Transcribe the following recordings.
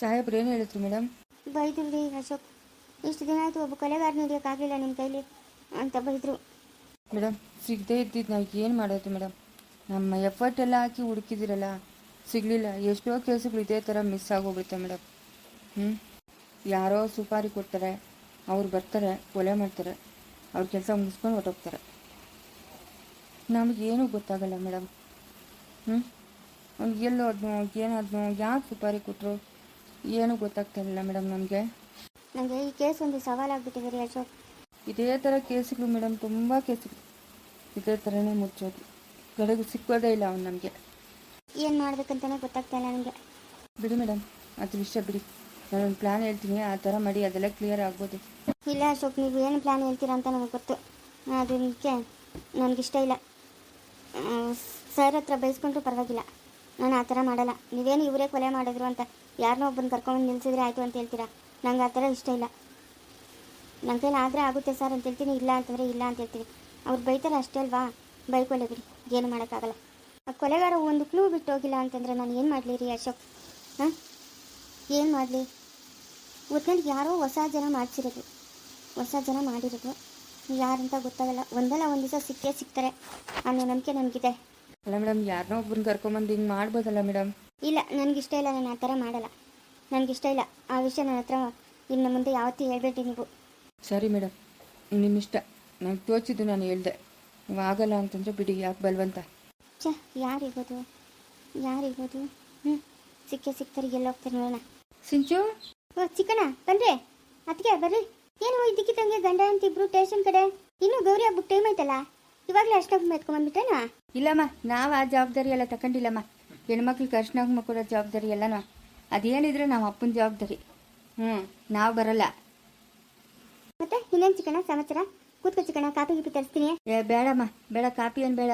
ಸಾಹೇಬ್ರು ಏನು ಹೇಳಿದ್ರು ಮೇಡಮ್? ಬೈದ್ರು ರೀ ಅಶೋಕ್. ಇಷ್ಟು ದಿನ ಆಯಿತು ಒಬ್ಬ ಕಲೆಗಾರನ ಹಿಡಿಯೋಕ್ಕಾಗಲಿಲ್ಲ ನಿಮ್ಮ ಕೈಲಿ ಅಂತ ಬೈದರು. ಮೇಡಮ್ ಸಿಗದೇ ಇದ್ದಿದ್ದು ನಾವು ಏನು ಮಾಡೋದು ಮೇಡಮ್? ನಮ್ಮ ಎಫರ್ಟ್ ಎಲ್ಲ ಹಾಕಿ ಹುಡುಕಿದಿರಲ್ಲ ಸಿಗಲಿಲ್ಲ. ಎಷ್ಟೋ ಕೇಸುಗಳು ಇದೇ ಥರ ಮಿಸ್ ಆಗೋಗ್ಬಿಡುತ್ತೆ ಮೇಡಮ್. ಹ್ಞೂ ಯಾರೋ ಸುಪಾರಿ ಕೊಡ್ತಾರೆ ಅವ್ರು ಬರ್ತಾರೆ ಕೊಲೆ ಮಾಡ್ತಾರೆ ಅವ್ರ ಕೆಲಸ ಮುಗಿಸ್ಕೊಂಡು ಹೊರಟೋಗ್ತಾರೆ. ನಮಗೇನು ಗೊತ್ತಾಗಲ್ಲ ಮೇಡಮ್. ಹ್ಞೂ ಎಲ್ಲೋದ್ನೋ ಏನಾದ್ನೋ ಏನಾದ್ನು ಯಾಕೆ ಸುಪಾರಿ ಕೊಟ್ಟರು ಏನೂ ಗೊತ್ತಾಗ್ತಾ ಇಲ್ಲ ಮೇಡಮ್ ನಮಗೆ. ನನಗೆ ಈ ಕೇಸ್ ಒಂದು ಸವಾಲಾಗ್ಬಿಟ್ಟಿದೆ ರೀ ಅಶೋಕ್. ಇದೇ ಥರ ಕೇಸ್ಗಳು ಮೇಡಮ್ ತುಂಬ ಕೇಸ್ಗಳು. ಇದೇ ಥರನೇ ಮುಚ್ಚೋದು. ಕಡೆಗೂ ಸಿಕ್ಕೋದೇ ಇಲ್ಲ ಅವ್ನು ನಮಗೆ. ಏನು ಮಾಡ್ಬೇಕಂತಲೇ ಗೊತ್ತಾಗ್ತಾ ಇಲ್ಲ ನನಗೆ. ಬಿಡಿ ಮೇಡಮ್ ಅದು ವಿಷಯ ಬಿಡಿ. ನಾನೊಂದು ಪ್ಲ್ಯಾನ್ ಹೇಳ್ತೀನಿ ಆ ಥರ ಮಾಡಿ ಅದೆಲ್ಲ ಕ್ಲಿಯರ್ ಆಗ್ಬೋದು. ಇಲ್ಲ ಅಶೋಕ್ ನೀವು ಏನು ಪ್ಲ್ಯಾನ್ ಹೇಳ್ತೀರಾ ಅಂತ ನನಗೆ ಗೊತ್ತು. ಅದಕ್ಕೆ ನನಗಿಷ್ಟ ಇಲ್ಲ. ಸರ್ ಹತ್ರ ಬೈಸ್ಕೊಂಡ್ರೂ ಪರವಾಗಿಲ್ಲ. ನಾನು ಆ ಥರ ಮಾಡಲ್ಲ. ನೀವೇನು ಇವರೇ ಕೊಲೆ ಮಾಡಿದ್ರು ಅಂತ ಯಾರನ್ನೋ ಒಬ್ಬನ ಕರ್ಕೊಂಡು ನಿಲ್ಸಿದ್ರೆ ಆಯಿತು ಅಂತ ಹೇಳ್ತೀರಾ? ನಂಗೆ ಆ ಥರ ಇಷ್ಟ ಇಲ್ಲ. ನನ್ನ ಕೈಲಿ ಆದರೆ ಆಗುತ್ತೆ ಸರ್ ಅಂತ ಹೇಳ್ತೀನಿ, ಇಲ್ಲ ಅಂತಂದರೆ ಇಲ್ಲ ಅಂತ ಹೇಳ್ತೀನಿ. ಅವ್ರು ಬೈತಾರೆ ಅಷ್ಟೇ ಅಲ್ವಾ? ಬೈಕೊಲೆ ಬಿಡಿ, ಏನು ಮಾಡೋಕ್ಕಾಗಲ್ಲ. ಆ ಕೊಲೆಗಾರ ಒಂದು ಕ್ಲೂ ಬಿಟ್ಟು ಹೋಗಿಲ್ಲ ಅಂತಂದರೆ ನಾನು ಏನು ಮಾಡಲಿ ರೀ ಅಶೋಕ್? ಹಾಂ? ಏನು ಮಾಡಲಿ? ಒಟ್ನಲ್ಲಿ ಯಾರೋ ಹೊಸ ಜನ ಮಾಡಿಸಿರೋದು. ಹೊಸ ಜನ ಮಾಡಿರೋದು. ಯಾರಂತ ಗೊತ್ತಾಗಲ್ಲ. ಒಂದಲ್ಲ ಒಂದು ದಿವಸ ಸಿಕ್ಕೇ ಸಿಗ್ತಾರೆ ಅನ್ನೋ ನಂಬಿಕೆ ನನಗಿದೆ ಅಲ್ಲ ಮೇಡಮ್ ಯಾರನ್ನೋ ಒಬ್ಬರನ್ನ ಕರ್ಕೊಂಬಂದು ಹಿಂಗೆ ಮಾಡ್ಬೋದಲ್ಲ ಮೇಡಮ್? ಇಲ್ಲ ನನಗಿಷ್ಟ ಇಲ್ಲ ನಾನು ಆ ಥರ ಮಾಡಲ್ಲ. ನನಗಿಷ್ಟ ಇಲ್ಲ. ಆ ವಿಷಯ ನನ್ನ ಹತ್ರ ಇನ್ನು ಮುಂದೆ ಯಾವತ್ತೂ ಹೇಳಬೇಡಿ ನೀವು. ಸರಿ ಮೇಡಮ್ ನಿಮ್ಮ ಇಷ್ಟ ನನಗೆ ತೋಚಿದ್ದು ನಾನು ಹೇಳ್ದೆ. ನೀವು ಆಗಲ್ಲ ಅಂತಂದರೆ ಬಿಡಿ ಯಾಕೆ ಬಲ್ವಂತ? ಛ ಯಾರಿರ್ಬೋದು? ಯಾರಿರ್ಬೋದು? ಹ್ಞೂ ಸಿಕ್ಕೇ ಸಿಗ್ತಾರೆ ಎಲ್ಲ ಹೋಗ್ತಾರೆ ನೋಡೋಣ. ಸಿಂಚು? ಓ ಚಿಕ್ಕಣ್ಣ ಬನ್ರಿ ಅದಕ್ಕೆ ಬರ್ರಿ. ಏನು ಇದ್ದಕ್ಕಿದ್ದಂಗೆ ಗಂಡ ಅಂತ ಇಬ್ರು ಸ್ಟೇಷನ್ ಕಡೆ? ಇನ್ನೂ ಗೌರಿ ಹಬ್ಬಕ್ಕೆ ಟೈಮ್ ಆಯ್ತಲ್ಲ? ಇವಾಗಲೇ ಅಷ್ಟೊಂದು ಎತ್ಕೊಂಡ್ಬಂದ್ಬಿಟ್ಟೇನಾ ಇಲ್ಲಮ್ಮ ನಾವು ಆ ಜವಾಬ್ದಾರಿ ಎಲ್ಲ ತಗೊಂಡಿಲ್ಲಮ್ಮ ಹೆಣ್ಮಕ್ಳಿಗೆ ಅರ್ಶನ ಕುಂಕುಮ ಕೊಡೋ ಜವಾಬ್ದಾರಿ ಎಲ್ಲನೂ. ಅದೇನಿದ್ರೆ ನಮ್ಮ ಅಪ್ಪನ ಜವಾಬ್ದಾರಿ. ಹ್ಞೂ ನಾವು ಬರಲ್ಲ. ಮತ್ತೆ ಇನ್ನೇನು ಚಿಕಣ ಸಮಾಚಾರ? ಕೂತ್ಕೊ ಚಿಕಣ ಕಾಪಿ ಗಿಪಿ ತರಿಸ್ತೀನಿ. ಏ ಬೇಡಮ್ಮ ಬೇಡ ಕಾಪಿ ಏನು ಬೇಡ.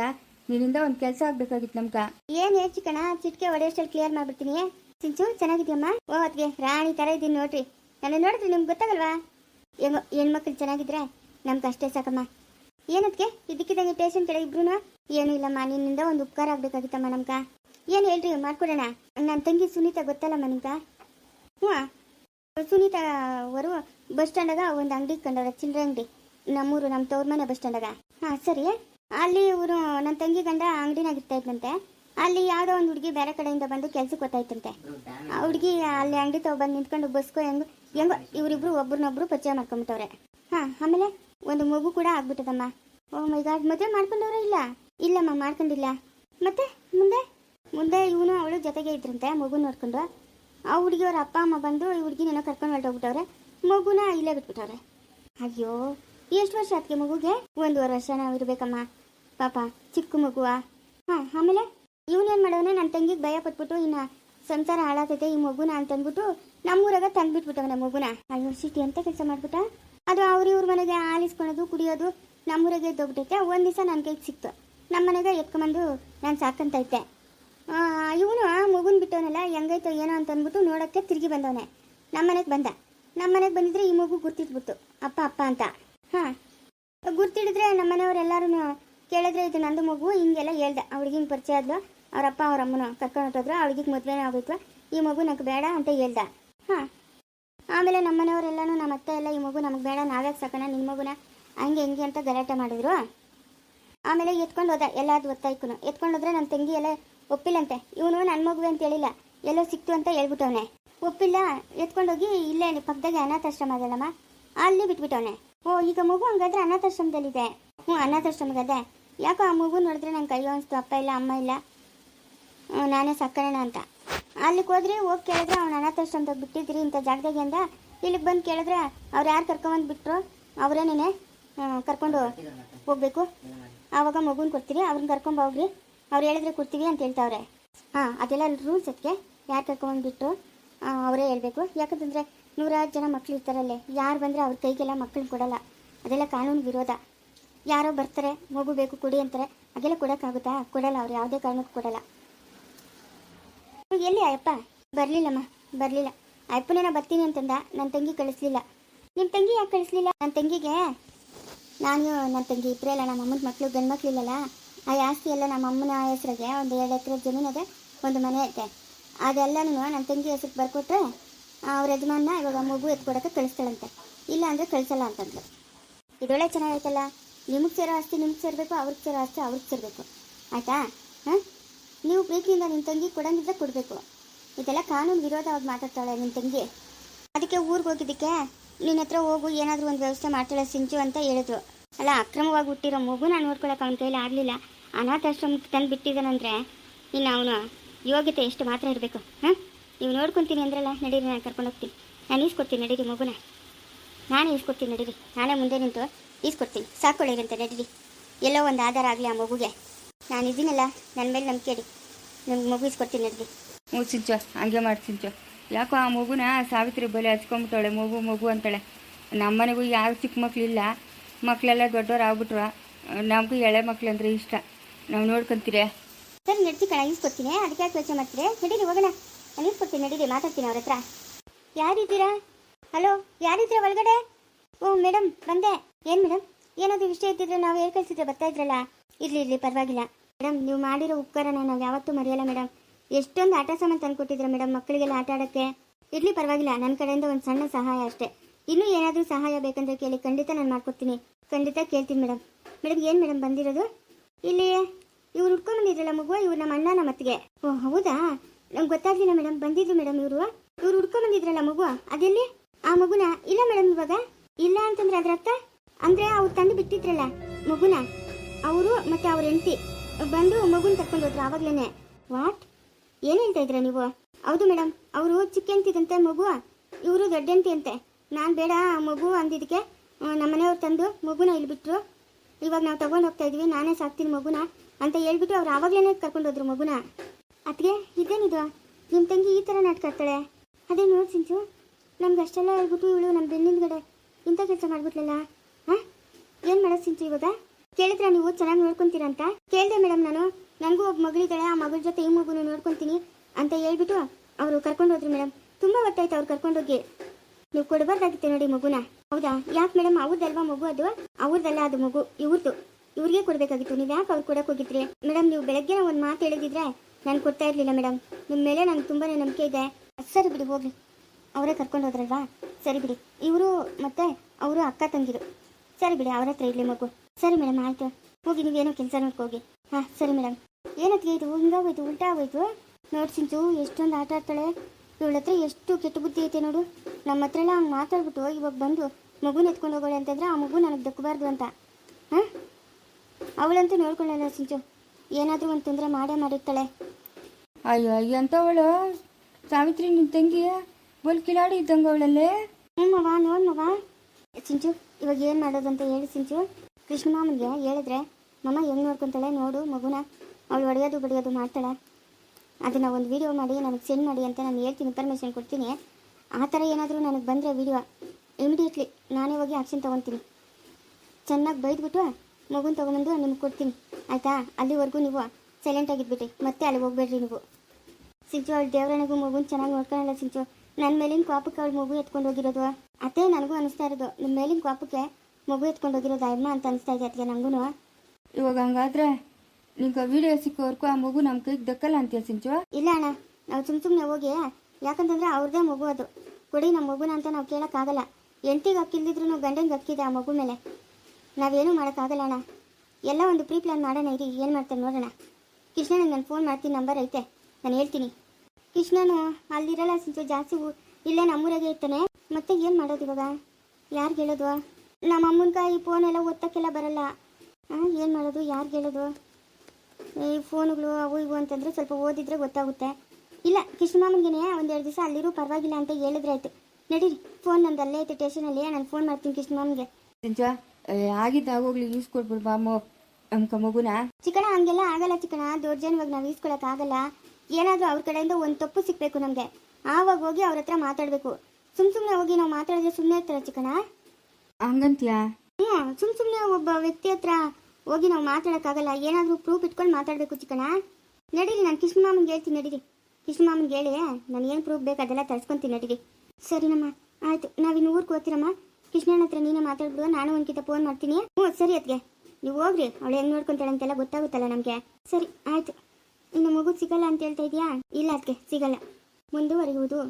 ನಿನ್ನಿಂದ ಒಂದು ಕೆಲಸ ಆಗ್ಬೇಕಾಗಿತ್ತು ನಮ್ಗೆ. ಏನ್ ಚಿಕಣ ಚಿಕ್ಕಣ್ಣ ಚಿಟ್ಕೆ ಒಡೆಯಷ್ಟಲ್ಲಿ ಕ್ಲಿಯರ್ ಮಾಡ್ಬಿಡ್ತೀನಿ. ಚಿಂಚು ಚೆನ್ನಾಗಿದ್ಯಮ್ಮ? ಓ ಅದಕ್ಕೆ ರಾಣಿ ಥರ ಇದ್ದೀನಿ ನೋಡ್ರಿ. ನನ್ನ ನೋಡಿದ್ರೆ ನಿಮ್ಗೆ ಗೊತ್ತಾಗಲ್ವಾ? ಹೆಂಗೋ ಹೆಣ್ಮಕ್ಳು ಚೆನ್ನಾಗಿದ್ರೆ ನಮ್ಗೆ ಅಷ್ಟೇ ಸಾಕಮ್ಮ. ಏನದ್ಕೆ ಇದಕ್ಕಿದಂಗೆ ಟೇಷನ್ ಕಡೆ ಇಬ್ರು ಏನು ಇಲ್ಲಮ್ಮ, ನಿನ್ನಿಂದ ಒಂದು ಉಪಕಾರ ಆಗ್ಬೇಕಾಗಿತ್ತಮ್ಮ ನಮ್ಗ. ಏನು ಹೇಳ್ರಿ ಮಾಡ್ಕೊಡೋಣ? ನನ್ನ ತಂಗಿ ಸುನೀತಾ ಗೊತ್ತಲ್ಲಮ್ಮ ನಿಮ್ಗ? ಹ್ಞೂ ಸುನೀತಾ ಅವರು ಬಸ್ ಸ್ಟ್ಯಾಂಡಾಗ ಒಂದು ಅಂಗಡಿ ಕಂಡವ್ರ ಚಿಲ್ಲರೆ ಅಂಗಡಿ. ನಮ್ಮೂರು ನಮ್ಮ ತವ್ರ ಮನೆ ಬಸ್ ಸ್ಟ್ಯಾಂಡಾಗ. ಹಾಂ, ಸರಿ. ಅಲ್ಲಿ ಇವರು ನನ್ನ ತಂಗಿ ಗಂಡ ಅಂಗಡಿನಾಗ ಇರ್ತಾ ಇದ್ದಂತೆ ಅಲ್ಲಿ ಯಾವುದೋ ಒಂದು ಹುಡುಗಿ ಬೇರೆ ಕಡೆಯಿಂದ ಬಂದು ಕೆಲ್ಸಕ್ಕೆ ಗೊತ್ತಾಯ್ತಂತೆ ಆ ಹುಡುಗಿ ಅಲ್ಲಿ ಅಂಗಡಿ ತಗೊಬಂದು ನಿಂತ್ಕೊಂಡು ಬಸ್ಕೋ ಹೆಂಗೋ ಹೆಂಗೋ ಇವರಿಬ್ರು ಒಬ್ರನ್ನೊಬ್ರು ಪರಿಚಯ ಮಾಡ್ಕೊಂಬಿಟ್ಟವ್ರೆ ಹಾಂ, ಆಮೇಲೆ? ಒಂದು ಮಗು ಕೂಡ ಆಗ್ಬಿಟ್ಟದಮ್ಮ. ಓ ಮೈ ಗಾಡ್ ಮದುವೆ ಮಾಡ್ಕೊಂಡವ್ರ ಇಲ್ಲ? ಇಲ್ಲಮ್ಮ, ಮಾಡ್ಕೊಂಡಿಲ್ಲ. ಮತ್ತೆ, ಮುಂದೆ? ಮುಂದೆ ಇವನು ಅವಳು ಜೊತೆಗೆ ಇದ್ರಂತೆ, ಮಗು ನೋಡ್ಕೊಂಡು. ಆ ಹುಡುಗಿಯವ್ರ ಅಪ್ಪ, ಅಮ್ಮ ಬಂದು ಈ ಹುಡುಗಿನೇನೋ ಕರ್ಕೊಂಡು ಹೊರಟೋಗ್ಬಿಟ್ಟವ್ರೆ. ಮಗುನ ಇಲ್ಲೇ ಬಿಟ್ಬಿಟ್ಟವ್ರೆ. ಅಯ್ಯೋ, ಎಷ್ಟು ವರ್ಷ ಅದಕ್ಕೆ ಮಗುಗೆ? ಒಂದೂವರೆ ವರ್ಷ ನಾವು ಇರಬೇಕಮ್ಮ. ಪಾಪ, ಚಿಕ್ಕ ಮಗುವ? ಹಾಂ, ಆಮೇಲೆ? ಇವನೇನು ಮಾಡವನೆ? ನನ್ನ ತಂಗಿಗೆ ಭಯ ಪಟ್ಬಿಟ್ಟು ಇನ್ನು ಸಂಸಾರ ಹಾಳಾತೈತೆ, ಈ ಮಗುನ ಅಂತಂದ್ಬಿಟ್ಟು ನಮ್ಮೂರಾಗ ತಂದ್ಬಿಟ್ಬಿಟ್ಟವನ ಮಗುನ. ಅಯ್ಯೋ, ಸಿಟಿ ಅಂತ ಕೆಲಸ ಮಾಡ್ಬಿಟ್ಟ? ಅದು ಅವ್ರ ಇವ್ರ ಮನೆಗೆ ಆಲಿಸ್ಕೊಳೋದು, ಕುಡಿಯೋದು, ನಮ್ಮೂರಿಗೆ ಎದ್ದೋಗ್ಬಿಟ್ಟೈತೆ ಒಂದು ದಿವಸ ನನ್ನ ಕೈಗೆ ಸಿಕ್ತು. ನಮ್ಮ ಮನೆಗೆ ಎತ್ಕೊಂಬಂದು ನಾನು ಸಾಕಂತೈತೆ ಇವನು ಇವನು ಮಗುನ ಬಿಟ್ಟವನಲ್ಲ, ಹೆಂಗೈತೋ ಏನೋ ಅಂತ ಅಂದ್ಬಿಟ್ಟು ನೋಡೋಕ್ಕೆ ತಿರುಗಿ ಬಂದವನೆ. ನಮ್ಮ ಮನೆಗೆ ಬಂದ. ನಮ್ಮ ಮನೆಗೆ ಬಂದಿದ್ರೆ ಈ ಮಗು ಗುರ್ತಿದ್ಬಿಟ್ಟು ಅಪ್ಪ ಅಪ್ಪ ಅಂತ. ಹಾಂ. ಗುರ್ತಿಡಿದ್ರೆ ನಮ್ಮ ಮನೆಯವರೆಲ್ಲರೂ ಕೇಳಿದ್ರೆ ಇದು ನಂದು ಮಗು, ಹಿಂಗೆಲ್ಲ ಹೇಳ್ದೆ. ಅವ್ಳಿಗಿನ ಪರಿಚಯ ಆದ್ಲು. ಅವ್ರ ಅಪ್ಪ, ಅವ್ರ ಅಮ್ಮನ ಕರ್ಕೊಂಡು ಹೊಟ್ಟೋದ್ರು ಅವಳಿಗೆ ಮದುವೆ ಆಗೋಯ್ತು ಈ ಮಗು ನಂಗೆ ಬೇಡ ಅಂತ ಹೇಳ್ದ. ಆಮೇಲೆ ನಮ್ಮ ಮನೆಯವರೆಲ್ಲನೂ ನಮ್ಮ ಅತ್ತೆ ಎಲ್ಲ, ಈ ಮಗು ನಮಗೆ ಬೇಡ, ನಾವ್ಯಾಕೆ ಸಾಕೋಣ ನಿನ್ನ ಮಗುನ? ಹಂಗೆ ಹೆಂಗೆ ಅಂತ ಗಲಾಟೆ ಮಾಡಿದ್ರು. ಆಮೇಲೆ ಎತ್ಕೊಂಡು ಹೋದ, ಎಲ್ಲಾದ್ರು ಒತ್ತಾಯ್ಕು ಎತ್ಕೊಂಡು ಹೋದ್ರೆ ನನ್ನ ತಂಗಿ ಎಲ್ಲ, ಒಪ್ಪಿಲ್ಲಂತೆ, ಇವನು ನನ್ನ ಮಗುವೆ ಅಂತ ಹೇಳಿಲ್ಲ, ಎಲ್ಲೋ ಸಿಕ್ತು ಅಂತ ಹೇಳ್ಬಿಟ್ಟವನೆ. ಒಪ್ಪಿಲ್ಲ ಎತ್ಕೊಂಡೋಗಿ ಇಲ್ಲೇ ಪಕ್ಕದಾಗೆ ಅನಾಥಾಶ್ರಮ ಅದಲ್ಲಮ್ಮ, ಅಲ್ಲಿ ಬಿಟ್ಬಿಟ್ಟವನೆ. ಓ, ಈಗ ಮಗು ಹಂಗಾದ್ರೆ ಅನಾಥಾಶ್ರಮದಲ್ಲಿದೆ? ಹ್ಞೂ, ಅನಾಥಾಶ್ರಮಗದೆ. ಯಾಕೋ ಆ ಮಗು ನೋಡಿದ್ರೆ ನಂಗೆ ಕೈಯೋ ಅನಿಸ್ತು, ಅಪ್ಪ ಇಲ್ಲ, ಅಮ್ಮ ಇಲ್ಲ? ನಾನೇ ಸಕ್ಕರಣೆ ಅಂತ. ಅಲ್ಲಿಗೆ ಹೋದ್ರೆ ಹೋಗಿ ಕೇಳಿದ್ರೆ ಅವ್ನು ಅನಾಥಾಶ್ರಮದಾಗ ಬಿಟ್ಟಿದ್ರಿ ಇಂಥ ಜಾಗದಾಗೆ ಅಂದ. ಇಲ್ಲಿಗೆ ಬಂದು ಕೇಳಿದ್ರೆ ಅವ್ರು ಯಾರು ಕರ್ಕೊಂಬಂದು ಬಿಟ್ಟರು ಅವರೇನೇ ಕರ್ಕೊಂಡು ಹೋಗ್ಬೇಕು. ಆವಾಗ ಮಗುನ ಕೊಡ್ತೀರಿ ಅವ್ರನ್ನ ಕರ್ಕೊಂಬ ಹೋಗ್ರಿ. ಅವ್ರು ಹೇಳಿದ್ರೆ ಕೊಡ್ತೀವಿ ಅಂತ ಹೇಳ್ತಾವ್ರೆ. ಹಾಂ, ಅದೆಲ್ಲ ರೂಲ್ಸ್ ಅದಕ್ಕೆ ಯಾರು ಕರ್ಕೊಂಬಂದ್ಬಿಟ್ಟು ಅವರೇ ಹೇಳಬೇಕು. ಯಾಕಂತಂದರೆ ನೂರಾರು ಜನ ಮಕ್ಳು ಇರ್ತಾರಲ್ಲೇ, ಯಾರು ಬಂದರೆ ಅವ್ರ ಕೈಗೆಲ್ಲ ಮಕ್ಕಳನ್ನ ಕೊಡಲ್ಲ. ಅದೆಲ್ಲ ಕಾನೂನು ವಿರೋಧ. ಯಾರೋ ಬರ್ತಾರೆ, ಮಗು ಬೇಕು ಕೊಡಿ ಅಂತಾರೆ, ಅದೆಲ್ಲ ಕೊಡೋಕ್ಕಾಗುತ್ತಾ? ಕೊಡಲ್ಲ ಅವ್ರು, ಯಾವುದೇ ಕಾರಣಕ್ಕೂ ಕೊಡಲ್ಲ. ಎಲ್ಲಿ ಅಯ್ಯಪ್ಪ? ಬರಲಿಲ್ಲಮ್ಮ, ಬರಲಿಲ್ಲ. ಅಯ್ಯಪ್ಪನೇನ ಬರ್ತೀನಿ ಅಂತಂದ? ನನ್ನ ತಂಗಿ ಕಳಿಸ್ಲಿಲ್ಲ. ನಿಮ್ಮ ತಂಗಿ ಯಾಕೆ ಕಳಿಸ್ಲಿಲ್ಲ? ನನ್ನ ತಂಗಿಗೆ? ನಾನು ನನ್ನ ತಂಗಿ ಇಬ್ಬರೇ ಅಲ್ಲ, ನಮ್ಮ ಅಮ್ಮನ ಮಕ್ಕಳು ಗಂಡು ಮಕ್ಕಳು ಇಲ್ಲಲ್ಲ? ಆ ಆಸ್ತಿ ಎಲ್ಲ ನಮ್ಮ ಅಮ್ಮನ ಹೆಸ್ರಿಗೆ ಒಂದು ಎರಡು ಎಕರೆ ಜಮೀನು ಇದೆ ಒಂದು ಮನೆ ಐತೆ. ಅದೆಲ್ಲನೂ ನನ್ನ ತಂಗಿ ಹೆಸ್ರಿಗೆ ಬರ್ಕೊಟ್ರೆ ಅವ್ರ ಯಜಮಾನ ಇವಾಗ ಮಗು ಎತ್ಕೊಡೋಕೆ ಕಳಿಸ್ತಾಳಂತೆ. ಇಲ್ಲ ಅಂದರೆ ಕಳಿಸಲ್ಲ ಅಂತಂದ್ಲು. ಇದೊಳ್ಳೆ ಚೆನ್ನಾಗೈತಲ್ಲ. ನಿಮಗೆ ಸೇರೋ ಆಸ್ತಿ ನಿಮ್ಗೆ ಸೇರಬೇಕು, ಅವ್ರಿಗೆ ಸೇರೋ ಆಸ್ತಿ ಅವ್ರಿಗೆ ಸೇರಬೇಕು. ಆಯಿತಾ? ಹಾಂ? ನೀವು ಪ್ರೀತಿಯಿಂದ ನಿಮ್ಮ ತಂಗಿ ಕೊಡಂಗಿದ್ರೆ ಕೊಡಬೇಕು. ಇದೆಲ್ಲ ಕಾನೂನು ವಿರೋಧವಾಗಿ ಮಾತಾಡ್ತಾಳೆ ನಿಮ್ಮ ತಂಗಿ. ಅದಕ್ಕೆ ಊರಿಗೆ ಹೋಗಿದ್ದಕ್ಕೆ ನಿನ್ನ ಹತ್ರ ಹೋಗು, ಏನಾದರೂ ಒಂದು ವ್ಯವಸ್ಥೆ ಮಾಡ್ತಾಳೆ ಸಿಂಚು ಅಂತ ಹೇಳಿದ್ರು. ಅಲ್ಲ, ಅಕ್ರಮವಾಗಿ ಹುಟ್ಟಿರೋ ಮಗು ನಾನು ನೋಡ್ಕೊಳಕ್ಕೆ ಅವನ ಕೈಲಿ ಆಗಲಿಲ್ಲ. ಅನಾಥಾಶ್ರಮಕ್ಕೆ ತಂದು ಬಿಟ್ಟಿದ್ದಾನಂದ್ರೆ ಇನ್ನು ಅವನು ಯೋಗ್ಯತೆ ಎಷ್ಟು ಮಾತ್ರ ಇರಬೇಕು, ಹಾಂ? ನೀವು ನೋಡ್ಕೊತೀನಿ ಅಂದ್ರಲ್ಲ, ನಡೀರಿ, ನಾನು ಕರ್ಕೊಂಡು ಹೋಗ್ತೀನಿ. ನಾನು ಈಸ್ಕೊಡ್ತೀನಿ, ನಡೀರಿ ಮಗುನ. ನಾನೇ ಈಸ್ಕೊಡ್ತೀನಿ, ನಡೀರಿ. ನಾನೇ ಮುಂದೆ ನಿಂತು ಈಸ್ಕೊಡ್ತೀನಿ. ಸಾಕೊಳ್ಳಿರಂತೆ ನಡೀರಿ. ಎಲ್ಲೋ ಒಂದು ಆಧಾರ ಆಗಲಿ ಆ ಮಗುಗೆ. ನಾನು ಇದ್ದೀನಲ್ಲ ನನ್ನ ಮೇಲೆ ನಂಬಿಕೆ ಇಡಿ. ನಿಮ್ಗೆ ಮಗು ಇಸ್ಕೊಡ್ತೀನಿ ಅಲ್ಲಿ ಹ್ಞೂ ಸಿಂಚು ಹಂಗೆ ಮಾಡಿ ಸಿಂಚು. ಯಾಕೋ ಆ ಮಗುನ ಸಾವಿತ್ರಿ ಬಲೆ ಹಚ್ಕೊಂಬಿಟ್ಟವಳೆ ಮಗು ಮಗು ಅಂತಾಳೆ. ನಮ್ಮನೆಗೂ ಯಾರು ಚಿಕ್ಕ ಮಕ್ಕಳಿಲ್ಲ ಮಕ್ಕಳೆಲ್ಲ ದೊಡ್ಡವ್ರು ಆಗ್ಬಿಟ್ರು ನಮಗೂ ಎಳೆ ಮಕ್ಳು ಅಂದರೆ ಇಷ್ಟ. ನಾವು ನೋಡ್ಕೊಂತೀರಿ. ಸರಿ ನಡ್ತಿ ಕಣ ಈಸ್ಕೊಡ್ತೀನಿ ಅದಕ್ಕೆ ಯಾಕೆ ಯೋಚನೆ ಮಾಡ್ತೀರಿ? ನಡೀರಿ ಹೋಗೋಣ. ನಾನು ಈಸ್ಕೊಡ್ತೀನಿ ನಡೀರಿ ಮಾತಾಡ್ತೀನಿ ಅವ್ರ ಹತ್ರ. ಯಾರಿದ್ದೀರಾ? ಹಲೋ ಯಾರಿದ್ದೀರಾ ಒಳಗಡೆ? ಓ ಮೇಡಮ್ ಬಂದೆ. ಏನು ಮೇಡಮ್? ಏನಾದರೂ ವಿಷಯ ಇದ್ದಿದ್ರೆ ನಾವು ಹೇಳಿ ಕಳಿಸಿದ್ರೆ ಬರ್ತಾ ಇದ್ರಲ್ಲ? ಇರಲಿ ಇರಲಿ, ಪರವಾಗಿಲ್ಲ. ಮೇಡಮ್ ನೀವು ಮಾಡಿರೋ ಉಪಕಾರನ ನಾವು ಯಾವತ್ತೂ ಮರೆಯಲ್ಲ ಮೇಡಮ್ ಎಷ್ಟೊಂದು ಆಟ ಸಾಮಾನು ತಂದು ಕೊಟ್ಟಿದ್ರೆ ಮೇಡಮ್ ಮಕ್ಕಳಿಗೆಲ್ಲ ಆಟ ಆಡೋಕ್ಕೆ. ಇರಲಿ, ಪರವಾಗಿಲ್ಲ. ನನ್ನ ಕಡೆಯಿಂದ ಒಂದು ಸಣ್ಣ ಸಹಾಯ ಅಷ್ಟೇ. ಇನ್ನೂ ಏನಾದರೂ ಸಹಾಯ ಬೇಕಂದ್ರೆ ಕೇಳಿ, ಖಂಡಿತ ನಾನು ಮಾಡ್ಕೊಡ್ತೀನಿ. ಖಂಡಿತ ಕೇಳ್ತೀನಿ ಮೇಡಮ್ ಮೇಡಮ್ ಏನು ಮೇಡಮ್ ಬಂದಿರೋದು? ಇಲ್ಲಿ, ಇವ್ರು ಉಟ್ಕೊಂಡ್ ಬಂದಿದ್ರಲ್ಲ ಮಗು ಇವ್ರು ನಮ್ಮ ಅಣ್ಣ ನಮ್ಮ ಅತ್ತಿಗೆ ಓ, ಹೌದಾ? ನಮ್ಗೆ ಗೊತ್ತಾಗ್ಲಿಲ್ಲ ಮೇಡಮ್ ಬಂದಿದ್ರು ಮೇಡಮ್ ಇವರು. ಇವ್ರು ಉಟ್ಕೊಂಡ್ ಬಂದಿದ್ರಲ್ಲ ಮಗು ಅದೆಲ್ಲಿ? ಆ ಮಗುನ ಇಲ್ಲ ಮೇಡಮ್ ಇವಾಗ? ಇಲ್ಲ ಅಂತಂದ್ರೆ ಅದ್ರ ಅರ್ಥ? ಅಂದ್ರೆ ಅವ್ರು ತಂದು ಬಿಟ್ಟಿದ್ರಲ್ಲ ಮಗುನ? ಅವರು ಮತ್ತೆ ಅವ್ರ ಹೆಂಡತಿ ಬಂದು ಮಗುನ ಕರ್ಕೊಂಡು ಹೋದ್ರು ಅವಾಗ್ಲೇನೆ ವಾಟ್ ಏನ್ ಹೇಳ್ತಾ ಇದ್ರ ನೀವು? ಹೌದು ಮೇಡಮ್ ಅವರು ಚಿಕ್ಕ ಎಂತಿದಂತೆ ಮಗು, ಇವರು ದೊಡ್ಡ ಹೆಂಡ್ತಿ ಅಂತೆ. ನಾನು ಬೇಡ ಆ ಮಗು ಅಂದಿದ್ದಕ್ಕೆ ನಮ್ಮ ಮನೆಯವ್ರು ತಂದು ಮಗುನ ಇಲ್ಲಿ ಬಿಟ್ರು. ಇವಾಗ ನಾವು ತಗೊಂಡು ಹೋಗ್ತಾ ಇದೀವಿ, ನಾನೇ ಸಾಕ್ತೀನಿ ಮಗುನ ಅಂತ ಹೇಳ್ಬಿಟ್ಟು ಅವ್ರು ಆವಾಗಲೇ ಕರ್ಕೊಂಡು ಹೋದ್ರು ಮಗುನ. ಅದಕ್ಕೆ ಇದೇನಿದು? ನಿಮ್ಮ ತಂಗಿ ಈ ಥರ ನಾಟಕ ಆಡ್ತಾಳೆ. ಅದೇ ನೋಡಿ ಸಿಂಚು, ನಮ್ಗೆ ಅಷ್ಟೆಲ್ಲ ಹೇಳ್ಬಿಟ್ಟು ಇವಳು ನಮ್ಮ ಬೆನ್ನಿಂದಗಡೆ ಇಂಥ ಕೆಲಸ ಮಾಡ್ಬಿಟ್ಲಲ್ಲ ಹಾಂ ಏನು ಮಾಡೋದು ಸಿಂಚು ಇವಾಗ? ಕೇಳಿದ್ರೆ ನೀವು ಚೆನ್ನಾಗಿ ನೋಡ್ಕೊಂತೀರಂತ? ಕೇಳಿದೆ ಮೇಡಮ್ ನಾನು. ನನಗೂ ಒಬ್ಬ ಮಗಳಿದ್ದಾಳೆ ಆ ಮಗಳ ಜೊತೆ ಈ ಮಗುನ ನೋಡ್ಕೊಂತೀನಿ ಅಂತ ಹೇಳ್ಬಿಟ್ಟು ಅವರು ಕರ್ಕೊಂಡು ಹೋದ್ರು ಮೇಡಮ್. ತುಂಬ ಹೊತ್ತಾಯ್ತು ಅವ್ರು ಕರ್ಕೊಂಡೋಗಿ. ನೀವು ಕೊಡಬಾರ್ದಾಗಿತ್ತೆ ನೋಡಿ ಮಗುನ. ಹೌದಾ? ಯಾಕೆ ಮೇಡಮ್? ಅವ್ರದ್ದಲ್ವಾ ಮಗು ಅದು? ಅವ್ರದ್ದಲ್ಲ ಅದು ಮಗು ಇವ್ರದ್ದು ಇವ್ರಿಗೆ ಕೊಡಬೇಕಾಗಿತ್ತು. ನೀವು ಯಾಕೆ ಅವ್ರು ಕೊಡಕ್ಕೆ ಹೋಗಿದ್ರಿ? ಮೇಡಮ್, ನೀವು ಬೆಳಗ್ಗೆ ಒಂದು ಮಾತು ಹೇಳಿದಿದ್ರೆ ನಾನು ಕೊಡ್ತಾ ಇರಲಿಲ್ಲ ಮೇಡಮ್. ನಿಮ್ಮ ಮೇಲೆ ನನಗೆ ತುಂಬಾ ನಂಬಿಕೆ ಇದೆ. ಸರಿ ಬಿಡಿ, ಹೋಗ್ಲಿ. ಅವರೇ ಕರ್ಕೊಂಡು ಹೋದ್ರಲ್ವಾ? ಸರಿ ಬಿಡಿ. ಇವರು ಮತ್ತೆ ಅವರು ಅಕ್ಕ ತಂಗಿರು. ಸರಿ ಬಿಡಿ, ಅವ್ರ ಹತ್ರ ಇರಲಿ ಮಗು. ಸರಿ ಮೇಡಮ್ ಆಯಿತು. ಹೋಗಿ ನೀವೇನೋ ಕೆಲಸ ನೋಡ್ಕೋಗಿ ಹಾಂ ಸರಿ ಮೇಡಮ್. ಏನತ್ತಿಗೆ ಇದು? ಹಿಂಗಾಗೋಯ್ತು ಉಲ್ಟಾ ಆಗೋಯ್ತು? ನೋಡಿ ಸಿಂಚು ಎಷ್ಟೊಂದು ಆಟ ಆಡ್ತಾಳೆ. ಇವಳ ಹತ್ರ ಎಷ್ಟು ಕೆಟ್ಟ ಬುದ್ಧಿ ಐತೆ ನೋಡು. ನಮ್ಮ ಹತ್ರ ಎಲ್ಲ ಹಂಗೆ ಮಾತಾಡ್ಬಿಟ್ಟು ಇವಾಗ ಬಂದು ಮಗುನ ಎತ್ಕೊಂಡು ಹೋಗೋಳೆ ಅಂತಂದ್ರೆ ಆ ಮಗು ನನಗೆ ದಕ್ಕಬಾರ್ದು ಅಂತ. ಹಾಂ? ಅವಳಂತೂ ನೋಡ್ಕೊಳ್ಳಲ್ಲ ಸಿಂಚು. ಏನಾದರೂ ಒಂದು ತೊಂದರೆ ಮಾಡೇ ಮಾಡಿರ್ತಾಳೆ. ಅಯ್ಯೋ ಅಯ್ಯೋ ಅಂತವಳು? ಸಾವಿತ್ರಿ ನಿನ್ನ ತಂಗಿ? ಬೋಲ್ ಕಿಲಾಡಿ ಇದ್ದಂಗೆ ಅವಳಲ್ಲೇ? ಹ್ಞೂ ಮವ ನೋಡು ಮವ. ಸಿಂಚು ಇವಾಗ ಏನು ಮಾಡೋದು ಅಂತ ಹೇಳಿ ಸಿಂಚು. ಕೃಷ್ಣ ಮಾಮನಿಗೆ ಹೇಳಿದ್ರೆ, ಮಮ್ಮ, ಹೆಂಗ್ ನೋಡ್ಕೊತಾಳೆ? ನೋಡು, ಮಗುನ. ಅವಳು ಹೊಡೆಯೋದು ಬಡಿಯೋದು ಮಾಡ್ತಾಳೆ. ಅದನ್ನು ಒಂದು ವಿಡಿಯೋ ಮಾಡಿ, ನನಗೆ ಸೆಂಡ್ ಮಾಡಿ ಅಂತ ನಾನು ಹೇಳ್ತೀನಿ ಇನ್ಫಾರ್ಮೇಷನ್ ಕೊಡ್ತೀನಿ. ಆ ಥರ ಏನಾದರೂ ನನಗೆ ಬಂದರೆ ವಿಡಿಯೋ ಇಮಿಡಿಯೇಟ್ಲಿ ನಾನೇ ಹೋಗಿ ಆಕ್ಷನ್ ತೊಗೊತೀನಿ. ಚೆನ್ನಾಗಿ ಬೈದ್ಬಿಟ್ಟು ಮಗುನ ತೊಗೊಂಬಂದು ನಿಮ್ಗೆ ಕೊಡ್ತೀನಿ. ಆಯಿತಾ? ಅಲ್ಲಿವರೆಗೂ ನೀವು ಸೈಲೆಂಟ್ ಆಗಿದ್ಬಿಟ್ರಿ. ಮತ್ತೆ ಅಲ್ಲಿಗೆ ಹೋಗ್ಬೇಡ್ರಿ ನೀವು. ಸಿಂಚು, ಅವಳು ದೇವರನಿಗೂ ಮಗುನ ಚೆನ್ನಾಗಿ ನೋಡ್ಕೊಳ್ಳಲ್ಲ ಸಿಂಚು. ನನ್ನ ಮೇಲಿನ ಕಾಪಕ್ಕೆ ಅವಳು ಮಗು ಎತ್ಕೊಂಡು ಹೋಗಿರೋದು. ಅದೇ ನನಗೂ ಅನಿಸ್ತಾ ಇರೋದು. ನಿಮ್ಮ ಮೇಲಿನ ಕೋಪಕ್ಕೆ ಮಗು ಎತ್ಕೊಂಡು ಹೋಗಿರೋದು ಅಮ್ಮ ಅಂತ ಅನಿಸ್ತಾ ಇದೆ ಅದಕ್ಕೆ ನನಗೂ ಇವಾಗ ಹಂಗಾದ್ರೆ ನಿಮ್ಗೆ ವಿಡಿಯೋ ಸಿಕ್ಕೋರ್ಕು ಆ ಮಗು ನಮ್ಮ ಕೈಗೆ ದಕ್ಕಲ್ಲ ಅಂತೀಯ ಸಿಂಚು? ಇಲ್ಲ ಅಣ್ಣ ನಾವು ಸುಮ್ಮ ಸುಮ್ಮನೆ ಹೋಗಿ ಯಾಕಂತಂದ್ರೆ ಅವ್ರದೇ ಮಗು ಅದು. ಕೊಡಿ ನಮ್ಮ ಮಗುನ ಅಂತ ನಾವು ಕೇಳೋಕ್ಕಾಗಲ್ಲ. ಎಂಟಿಗೆ ಹಕ್ಕಿಲ್ದಿದ್ರು ಗಂಡಂಗೆ ಹಕ್ಕಿದೆ ಆ ಮಗು ಮೇಲೆ. ನಾವೇನು ಮಾಡೋಕ್ಕಾಗಲ್ಲ ಅಣ್ಣ. ಎಲ್ಲ ಒಂದು ಪ್ರೀ ಪ್ಲಾನ್ ಮಾಡೋಣ ಇರಿ ಏನು ಮಾಡ್ತೇನೆ ನೋಡೋಣ. ಕೃಷ್ಣನಿಗೆ ನಾನು ಫೋನ್ ಮಾಡ್ತೀನಿ ನಂಬರ್ ಐತೆ. ನಾನು ಹೇಳ್ತೀನಿ. ಕೃಷ್ಣನು ಅಲ್ಲಿರಲ್ಲ ಸಿಂಚು ಜಾಸ್ತಿ ಇಲ್ಲೇ ನಮ್ಮೂರಾಗೆ ಇರ್ತಾನೆ. ಮತ್ತೆ ಏನು ಮಾಡೋದು ಇವಾಗ? ಯಾರಿಗೆ ಹೇಳೋದು? ನಮ್ಮ ಅಮ್ಮನ ಈ ಫೋನ್ ಎಲ್ಲ ಒತ್ತಕ್ಕೆಲ್ಲ ಬರಲ್ಲ. ಹಾಂ ಏನು ಮಾಡೋದು? ಯಾರು ಹೇಳೋದು ಈ ಫೋನುಗಳು ಅವು ಇವು ಅಂತಂದರೆ ಸ್ವಲ್ಪ ಓದಿದ್ರೆ ಗೊತ್ತಾಗುತ್ತೆ. ಇಲ್ಲ ಕೃಷ್ಣಮಾಮನಿಗೆ ಒಂದೆರಡು ದಿವಸ ಅಲ್ಲಿರೂ ಪರವಾಗಿಲ್ಲ ಅಂತ ಹೇಳಿದ್ರೆ ಆಯ್ತು. ನಡೀರಿ ಫೋನ್ ನಂದು ಅಲ್ಲೇ ಐತೆ ಸ್ಟೇಷನಲ್ಲಿ ನಾನು ಫೋನ್ ಮಾಡ್ತೀನಿ ಕೃಷ್ಣಮಾಮನಿಗೆ ಸಿಂಚ ಆಗಿದ್ದ ಆಗೋಗ್ಲಿ ಈಸ್ಕೊಟ್ಬಿಡು ಬಾಮು ನಮ್ಕ ಮಗುನ. ಚಿಕ್ಕಣ ಹಂಗೆಲ್ಲ ಆಗಲ್ಲ ಚಿಕ್ಕಣ ದೌರ್ಜನ್ಯವಾಗಿ ನಾವು ಈಸ್ಕೊಳಕ್ಕಾಗಲ್ಲ ಏನಾದರೂ ಅವ್ರ ಕಡೆಯಿಂದ ಒಂದು ತಪ್ಪು ಸಿಕ್ಕಬೇಕು ನಮಗೆ. ಆವಾಗ ಹೋಗಿ ಅವ್ರ ಹತ್ರ ಮಾತಾಡಬೇಕು. ಸುಮ್ ಸುಮ್ಮನೆ ಹೋಗಿ ನಾವು ಮಾತಾಡಿದ್ರೆ ಸುಮ್ಮನೆ ಇರ್ತಾರ ಚಿಕ್ಕಣ? ಹಂಗಂತೀಯ? ಹ್ಞೂ ಸುಮ್ ಸುಮ್ಮನೆ ಒಬ್ಬ ವ್ಯಕ್ತಿ ಹತ್ರ ಹೋಗಿ ನಾವು ಮಾತಾಡೋಕ್ಕಾಗಲ್ಲ. ಏನಾದರೂ ಪ್ರೂಫ್ ಇಟ್ಕೊಂಡು ಮಾತಾಡ್ಬೇಕು ಚಿಕ್ಕಣ ನಡೀರಿ, ನಾನು ಕೃಷ್ಣ ಮಾಮನ್ಗೆ ಹೇಳ್ತೀನಿ, ನಡೀರಿ. ಕೃಷ್ಣ ಮಾಮನ್ಗೆ ಹೇಳಿ ನಾನು ಏನು ಪ್ರೂಫ್ ಬೇಕು ಅದೆಲ್ಲ ತರಿಸ್ಕೊಂತೀನಿ, ನಡೀರಿ. ಸರಿನಮ್ಮ ಆಯಿತು. ನಾವಿನ್ನು ಊರಿಗೆ ಹೋಗ್ತೀರಮ್ಮ? ಕೃಷ್ಣನ ಹತ್ರ ನೀನೇ ಮಾತಾಡ್ಬಿಡು, ನಾನು ಒಂದ್ಕಿಂತ ಫೋನ್ ಮಾಡ್ತೀನಿ. ಹ್ಞೂ ಸರಿ ಅದಕ್ಕೆ ನೀವು ಹೋಗ್ರಿ, ಅವಳು ಹೆಂಗೆ ನೋಡ್ಕೊಂತಾಳೆ ಅಂತೆಲ್ಲ ಗೊತ್ತಾಗುತ್ತಲ್ಲ ನಮಗೆ. ಸರಿ, ಆಯ್ತು. ಇನ್ನು ಮಗು ಸಿಗಲ್ಲ ಅಂತ ಹೇಳ್ತಾ ಇದೆಯಾ? ಇಲ್ಲ ಅದಕ್ಕೆ ಸಿಗಲ್ಲ. ಮುಂದುವರಿಯುವುದು.